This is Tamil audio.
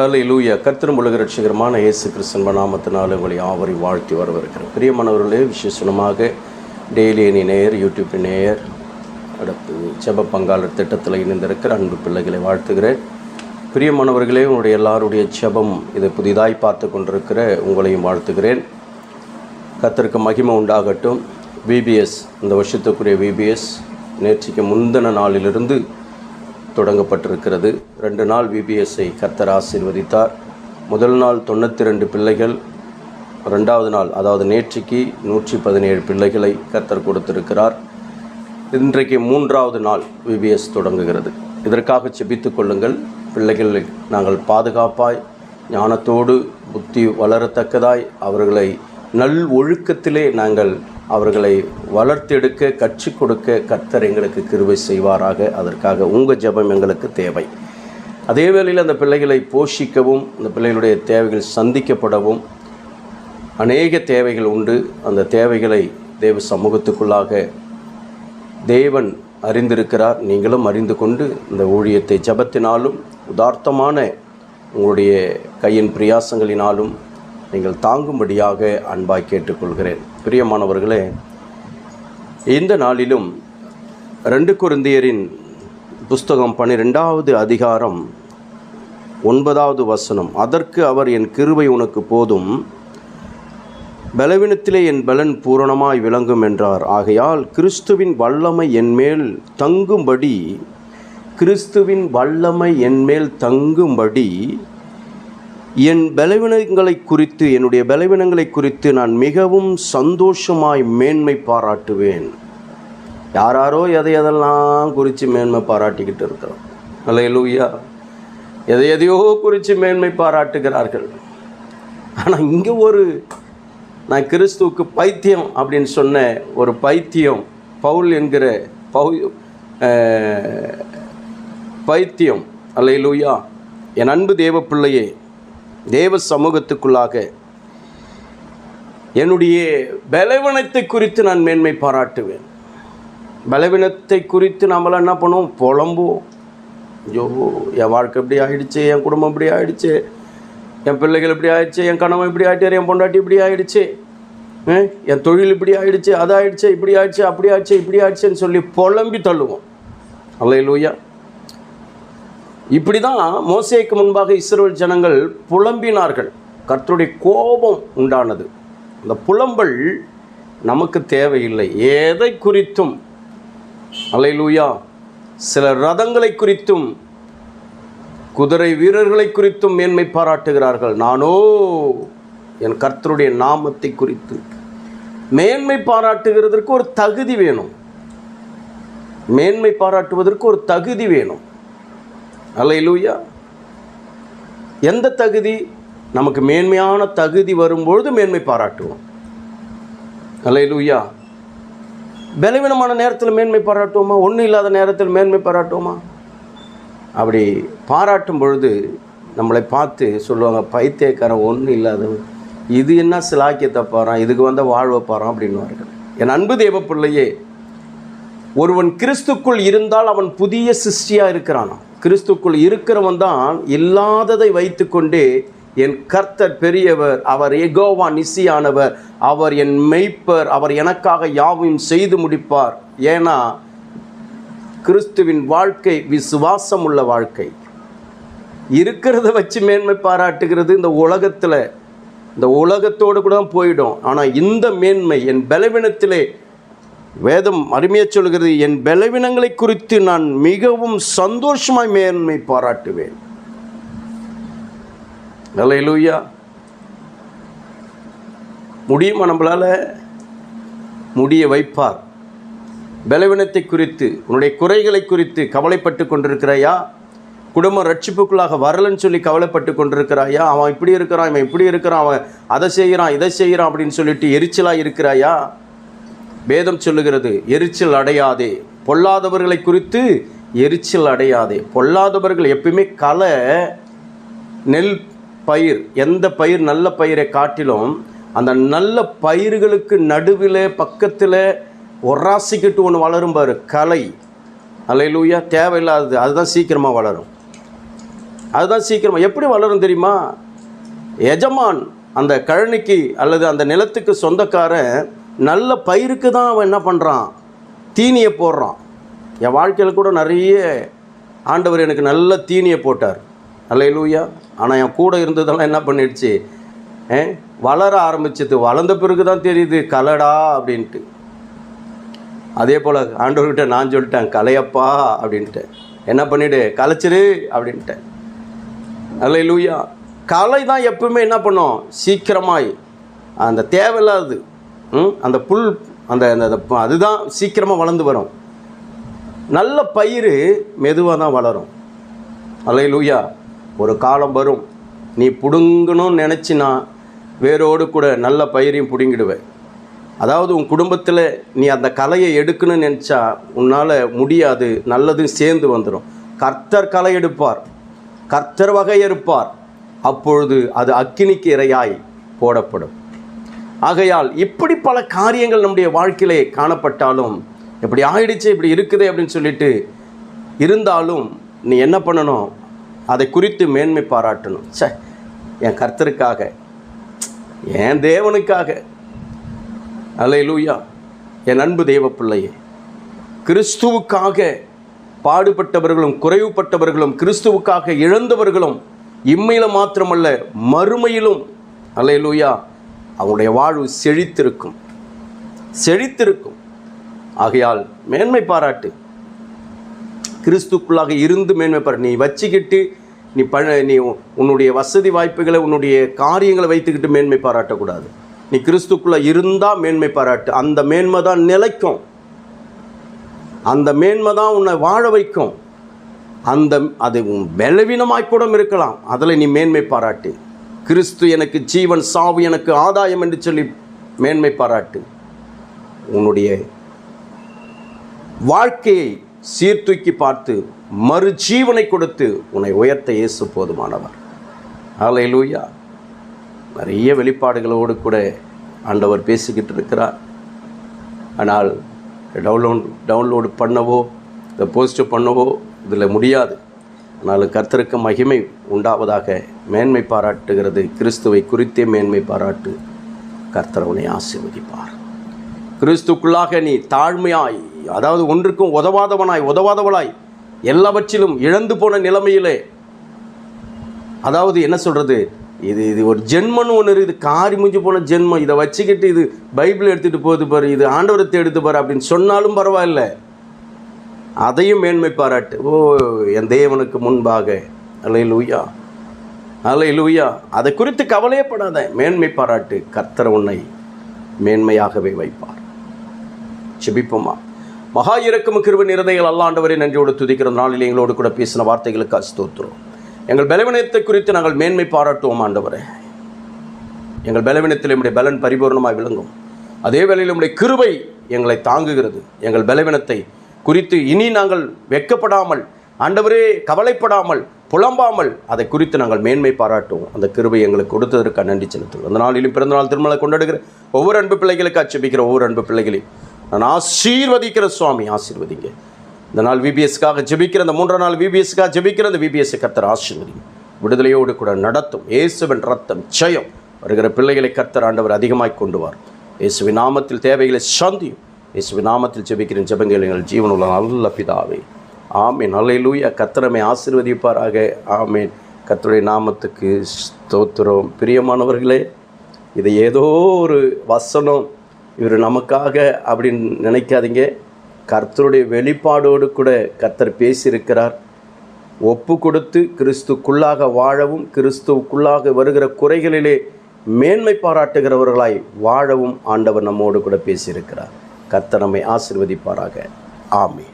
ஹalleluya கர்த்தரும் உலக ரட்சகரமான இயேசு கிறிஸ்தன் நாமத்தினால் உங்களை ஆவரை வாழ்த்தி வரவிருக்கிறேன் பிரியமானவர்களே விசேஷமாக டெய்லி எனி நேயர் யூடியூப் நேயர் அடுத்து செப பங்காளர் திட்டத்தில் இணைந்திருக்கிற அன்பு பிள்ளைகளை வாழ்த்துகிறேன். பிரியமானவர்களே உங்களுடைய எல்லாருடைய செபம் இதை புதிதாய் பார்த்து கொண்டிருக்கிற உங்களையும் வாழ்த்துகிறேன். கர்த்தருக்கு மகிமை உண்டாகட்டும். விபிஎஸ் இந்த வருஷத்துக்குரிய விபிஎஸ் நேற்றுக்கு முந்தின நாளிலிருந்து தொடங்கப்பட்டிருக்கிறது. ரெண்டு நாள் விபிஎஸ்ஐ கர்த்தர் ஆசீர்வதித்தார். முதல் நாள் தொண்ணூற்றி ரெண்டு பிள்ளைகள் ரெண்டாவது நாள் அதாவது நேற்றுக்கு நூற்றி பதினேழு பிள்ளைகளை கர்த்தர் கொடுத்திருக்கிறார். இன்றைக்கு மூன்றாவது நாள் விபிஎஸ் தொடங்குகிறது. இதற்காக செபித்து கொள்ளுங்கள். பிள்ளைகளை நாங்கள் பாதுகாப்பாய் ஞானத்தோடு புத்தி வளரத்தக்கதாய் அவர்களை நல் ஒழுக்கத்திலே நாங்கள் அவர்களை வளர்த்தெடுக்க கற்றுக் கொடுக்க கர்த்தர் எங்களுக்கு கிருவை செய்வாராக. அதற்காக உங்கள் ஜெபம் எங்களுக்கு தேவை. அதே வேளையில் அந்த பிள்ளைகளை போஷிக்கவும் அந்த பிள்ளைகளுடைய தேவைகள் சந்திக்கப்படவும் அநேக தேவைகள் உண்டு. அந்த தேவைகளை தேவ சமூகத்துக்குள்ளாக தேவன் அறிந்திருக்கிறார். நீங்களும் அறிந்து கொண்டு இந்த ஊழியத்தை ஜபத்தினாலும் உதார்த்தமான உங்களுடைய கையின் பிரயாசங்களினாலும் நீங்கள் தாங்கும்படியாக அன்பாய் கேட்டுக்கொள்கிறேன். பிரியமானவர்களே இந்த நாளிலும் ரெண்டு குருந்தியரின் புஸ்தகம் பன்னிரெண்டாவது அதிகாரம் ஒன்பதாவது வசனம். அதற்கு அவர் என் கிருபை உனக்கு போதும். பலவீனத்திலே என் பலன் பூரணமாய் விளங்கும் என்றார். ஆகையால் கிறிஸ்துவின் வல்லமை என்மேல் தங்கும்படி கிறிஸ்துவின் வல்லமை என்மேல் தங்கும்படி என் பலவீனங்களை குறித்து என்னுடைய பலவீனங்களை குறித்து நான் மிகவும் சந்தோஷமாய் மேன்மை பாராட்டுவேன். யாராரோ எதை எதெல்லாம் குறித்து மேன்மை பாராட்டிக்கிட்டு இருக்கிறோம். அல்லையா எதை எதையோ குறித்து மேன்மை பாராட்டுகிறார்கள். ஆனால் இங்கே ஒரு நான் கிறிஸ்துவுக்கு பைத்தியம் அப்படின்னு சொன்ன ஒரு பைத்தியம் பவுல் என்கிற பவு பைத்தியம் பைத்தியம். அல்லையிலூயா என் அன்பு தேவ பிள்ளையே தேவ சமூகத்துக்குள்ளாக என்னுடைய பலவீனத்தை குறித்து நான் மேன்மை பாராட்டுவேன். பலவீனத்தை குறித்து நம்மளாம் என்ன பண்ணுவோம்? புலம்புவோம். ஐயோ என் வாழ்க்கை இப்படி ஆகிடுச்சு என் குடும்பம் இப்படி ஆகிடுச்சு என் பிள்ளைகள் இப்படி ஆகிடுச்சு என் கணவன் இப்படி ஆகிட்டார் என் பொண்டாட்டி இப்படி ஆகிடுச்சு என் தொழில் இப்படி ஆகிடுச்சு அதாகிடுச்சு இப்படி ஆயிடுச்சு அப்படி ஆயிடுச்சு இப்படி ஆயிடுச்சுன்னு சொல்லி புலம்பி தள்ளுவோம். அல்லையிலூயா இப்படி தான் மோசேக்கு முன்பாக இஸ்ரோல் ஜனங்கள் புலம்பினார்கள். கர்த்தருடைய கோபம் உண்டானது. அந்த புலம்பல் நமக்கு தேவையில்லை. எதை குறித்தும் அல்லையிலூயா சில ரதங்களை குறித்தும் குதிரை வீரர்களை குறித்தும் மேன்மை பாராட்டுகிறார்கள். நானோ என் கர்த்தருடைய நாமத்தை குறித்து. மேன்மை பாராட்டுகிறதற்கு ஒரு தகுதி வேணும். மேன்மை பாராட்டுவதற்கு ஒரு தகுதி வேணும். அல்லையிலூயா எந்த தகுதி? நமக்கு மேன்மையான தகுதி வரும்பொழுது மேன்மை பாராட்டுவோம். அல்லையிலூயா பலவீனமான நேரத்தில் மேன்மை பாராட்டுவோமா? ஒன்றும் இல்லாத நேரத்தில் மேன்மை பாராட்டுவோமா? அப்படி பாராட்டும் பொழுது நம்மளை பார்த்து சொல்லுவாங்க பைத்தியக்காரன் ஒன்றும் இல்லாதவன். இது என்ன சிலாக்கியத்தை பாறான் இதுக்கு வந்த வாழ்வை பாறான் அப்படின்வார்கள் என் அன்பு தேவ பிள்ளையே ஒருவன் கிறிஸ்துக்குள் இருந்தால் அவன் புதிய சிருஷ்டியாக இருக்கிறானா கிறிஸ்துக்குள் இருக்கிறவன் தான் இல்லாததை வைத்துக்கொண்டே என் கர்த்தர் பெரியவர் அவர் எகோவா நிசியானவர் அவர் என் மெய்ப்பர் அவர் எனக்காக யாவையும் செய்து முடிப்பார். ஏன்னா கிறிஸ்துவின் வாழ்க்கை விசுவாசம் உள்ள வாழ்க்கை. இருக்கிறத வச்சு மேன்மை பாராட்டுகிறது இந்த உலகத்தில். இந்த உலகத்தோடு கூட தான் போயிடும். ஆனால் இந்த மேன்மை என் பலவீனத்திலே வேதம் அருமையாக சொல்கிறது என் பலவீனங்களை குறித்து நான் மிகவும் சந்தோஷமாய் மேன்மை பாராட்டுவேன். அல்லேலூயா. முடியுமா நம்மளால்? முடிய வைப்பார். பலவீனத்தை குறித்து உன்னுடைய குறைகளை குறித்து கவலைப்பட்டு கொண்டிருக்கிறாயா? குடும்பம் ரட்சிப்புக்குள்ளாக வரலன்னு சொல்லி கவலைப்பட்டு கொண்டிருக்கிறாயா? அவன் இப்படி இருக்கிறான் இவன் இப்படி இருக்கிறான் அவன் அதை செய்கிறான் இதை செய்கிறான் அப்படின்னு சொல்லிட்டு எரிச்சலாக இருக்கிறாயா? வேதம் சொல்லுகிறது எரிச்சல் அடையாதே. பொல்லாதவர்களை குறித்து எரிச்சல் அடையாதே. பொல்லாதவர்கள் எப்பயுமே களை நெல் பயிர் எந்த பயிர் நல்ல பயிரை காட்டிலும் அந்த நல்ல பயிர்களுக்கு நடுவில் பக்கத்தில் ஒராசிக்கிட்டு ஒன்று வளரும் பாரு கலை. அலையிலூயா தேவையில்லாதது அதுதான் சீக்கிரமாக வளரும். அதுதான் சீக்கிரமாக எப்படி வளரும் தெரியுமா? எஜமான் அந்த கழனிக்கு அல்லது அந்த நிலத்துக்கு சொந்தக்காரன் நல்ல பயிருக்கு தான் அவன் என்ன பண்ணுறான் தீனியை போடுறான். என் வாழ்க்கையில் கூட நிறைய ஆண்டவர் எனக்கு நல்ல தீனியை போட்டார். நல்ல லூயா ஆனால் என் கூட இருந்ததெல்லாம் என்ன பண்ணிடுச்சு? ஏ வளர ஆரம்பிச்சது. வளர்ந்த பிறகு தான் தெரியுது கலடா அப்படின்ட்டு. அதே போல் ஆண்டவர்கிட்ட நான் சொல்லிட்டேன் கலையப்பா அப்படின்ட்டேன் என்ன பண்ணிடு கலைச்சிரு அப்படின்ட்டேன் அல்ல லூயா கலை தான் எப்பவுமே என்ன பண்ணும்? சீக்கிரமாய். அந்த தேவையில்லாது அந்த புல் அந்த அந்த அதுதான் சீக்கிரமாக வளர்ந்து வரும். நல்ல பயிர் மெதுவாக தான் வளரும். அலை லூயா ஒரு காலம் வரும். நீ பிடுங்கணும்னு நினச்சினா வேரோடு கூட நல்ல பயிரையும் பிடுங்கிடுவேன் அதாவது உன் குடும்பத்தில் நீ அந்த கலையை எடுக்கணும்னு நினச்சா உன்னால் முடியாது நல்லதும் சேர்ந்து வந்துடும் கர்த்தர் களை எடுப்பார். கர்த்தர் வகை எடுப்பார். அப்பொழுது அது அக்கினிக்கு இரையாய் போடப்படும். ஆகையால் இப்படி பல காரியங்கள் நம்முடைய வாழ்க்கையிலே காணப்பட்டாலும் இப்படி ஆயிடுச்சு இப்படி இருக்குது அப்படின்னு சொல்லிட்டு இருந்தாலும் நீ என்ன பண்ணணும்? அதை குறித்து மேன்மை பாராட்டணும். ச்சே என் கர்த்தருக்காக என் தேவனுக்காக. அல்லேலூயா. என் அன்பு தெய்வ பிள்ளையே கிறிஸ்துவுக்காக பாடுபட்டவர்களும் குறைவுபட்டவர்களும் கிறிஸ்துவுக்காக இழந்தவர்களும் இம்மையில மாத்திரமல்ல மறுமையிலும் அல்லேலூயா அவங்களுடைய வாழ்வு செழித்திருக்கும். செழித்திருக்கும். ஆகையால் மேன்மை பாராட்டு. கிறிஸ்துக்குள்ளாக இருந்து மேன்மை பாராட்டு. நீ வச்சுக்கிட்டு நீ ப நீ உன்னுடைய வசதி வாய்ப்புகளை உன்னுடைய காரியங்களை வைத்துக்கிட்டு மேன்மை பாராட்டக்கூடாது. நீ கிறிஸ்துக்குள்ளே இருந்தால் மேன்மை பாராட்டு. அந்த மேன்மை தான் நிலைக்கும். அந்த மேன்மை தான் உன்னை வாழ வைக்கும். அந்த அது உன் பலவீனமாய் கூட இருக்கலாம். அதில் நீ மேன்மை பாராட்டு. கிறிஸ்து எனக்கு ஜீவன் சாவு எனக்கு ஆதாயம் என்று சொல்லி மேன்மை பாராட்டு. உன்னுடைய வாழ்க்கையை சீர்தூக்கி பார்த்து மறுஜீவனை கொடுத்து உன்னை உயர்த்த இயேசு போதுமானவர். ஹalleluya. நிறைய வெளிப்பாடுகளோடு கூட ஆண்டவர் பேசிக்கிட்டு இருக்கிறார். ஆனால் டவுன்லோட் டவுன்லோடு பண்ணவோ இதை போஸ்ட் பண்ணவோ இதில் முடியாது. ஆனால் கர்த்தருக்கு மகிமை உண்டாவதாக மேன்மை பாராட்டுகிறது. கிறிஸ்துவை குறித்தே மேன்மை பாராட்டு. கர்த்தர் உன்னை ஆசீர்வதிப்பார். கிறிஸ்துக்குள்ளாக நீ தாழ்மையாய் அதாவது ஒன்றுக்கும் உதவாதவனாய் உதவாதவளாய் எல்லாவற்றிலும் இழந்து போன நிலைமையிலே. அதாவது என்ன சொல்கிறது இது இது ஒரு ஜென்மன்னு ஒன்று இருக்குது. காரி முஞ்சு போன ஜென்மம். இதை வச்சுக்கிட்டு இது பைபிள் எடுத்துகிட்டு போகுது பாரு இது ஆண்டவரத்தை எடுத்து பாரு அப்படின்னு சொன்னாலும் பரவாயில்ல. அதையும் மேன்மை பாராட்டு ஓ என் தேவனுக்கு முன்பாக. அலை லூயா அலை லூயா அதை குறித்து கவலையப்படாத. மேன்மை பாராட்டு கர்த்தர் உன்னை மேன்மையாகவே வைப்பார். செபிப்போமா மகா இறக்கும் கிருப நிறதைகள் அல்லாண்டவரை நன்றியோடு துதிக்கிற நாளில் எங்களோடு கூட பேசின வார்த்தைகளுக்கு ஸ்தோத்திரம். எங்கள் பலவினத்தை குறித்து நாங்கள் மேன்மை பாராட்டுவோம் ஆண்டவரே. எங்கள் பலவீனத்தில் நம்முடைய பலன் பரிபூர்ணமாக விளங்கும். அதே வேளையில் நம்முடைய கிருபை எங்களை தாங்குகிறது. எங்கள் பலவீனத்தை குறித்து இனி நாங்கள் வெட்கப்படாமல் ஆண்டவரே கவலைப்படாமல் புலம்பாமல் அதை குறித்து நாங்கள் மேன்மை பாராட்டுவோம். அந்த கிருபை எங்களுக்கு கொடுத்ததற்கு நன்றி செலுத்துவோம் அந்த நாளிலும் பிறந்தநாள் திருமலை கொண்டாடுகிற ஒவ்வொரு அன்பு பிள்ளைகளுக்கு அச்சபிக்கிற ஒவ்வொரு அன்பு பிள்ளைகளையும் நான் ஆசீர்வதிக்கிற சுவாமி ஆசீர்வதிங்க. இந்த நாள் விபிஎஸ்க்காக ஜெபிக்கிற அந்த மூன்றாம் நாள் விபிஎஸ்க்காக ஜெபிக்கிற அந்த விபிஎஸ் கர்த்தர் ஆசீர்வதிங்க. விடுதலையோடு கூட நடத்தும். இயேசுவின் ரத்தம் ஜெயம் வருகிற பிள்ளைகளை கர்த்தர் ஆண்டவர் அதிகமாய் கொண்டு வார். இயேசுவின் நாமத்தில் தேவைகளை சந்தியும். இயேசுவின் நாமத்தில் ஜெபிக்கிற ஜெபங்கள் எங்கள் ஜீவனுள்ள நல்ல பிதாவே. ஆமீன். அல்லையிலூயா கத்திரமை ஆசீர்வதிப்பாராக. ஆமீன். கர்த்தருடைய நாமத்துக்கு ஸ்தோத்திரம். பிரியமானவர்களே இது ஏதோ ஒரு வசனம். இவர் நமக்காக அப்படின்னு நினைக்காதீங்க. கர்த்தருடைய வெளிப்பாடோடு கூட கர்த்தர் பேசியிருக்கிறார். ஒப்பு கொடுத்து கிறிஸ்துக்குள்ளாக வாழவும் கிறிஸ்துவுக்குள்ளாக வருகிற குறைகளிலே மேன்மை பாராட்டுகிறவர்களாய் வாழவும் ஆண்டவர் நம்மோடு கூட பேசியிருக்கிறார். கத்தனமை நம்மை ஆசிர்வதிப்பாராக. ஆமே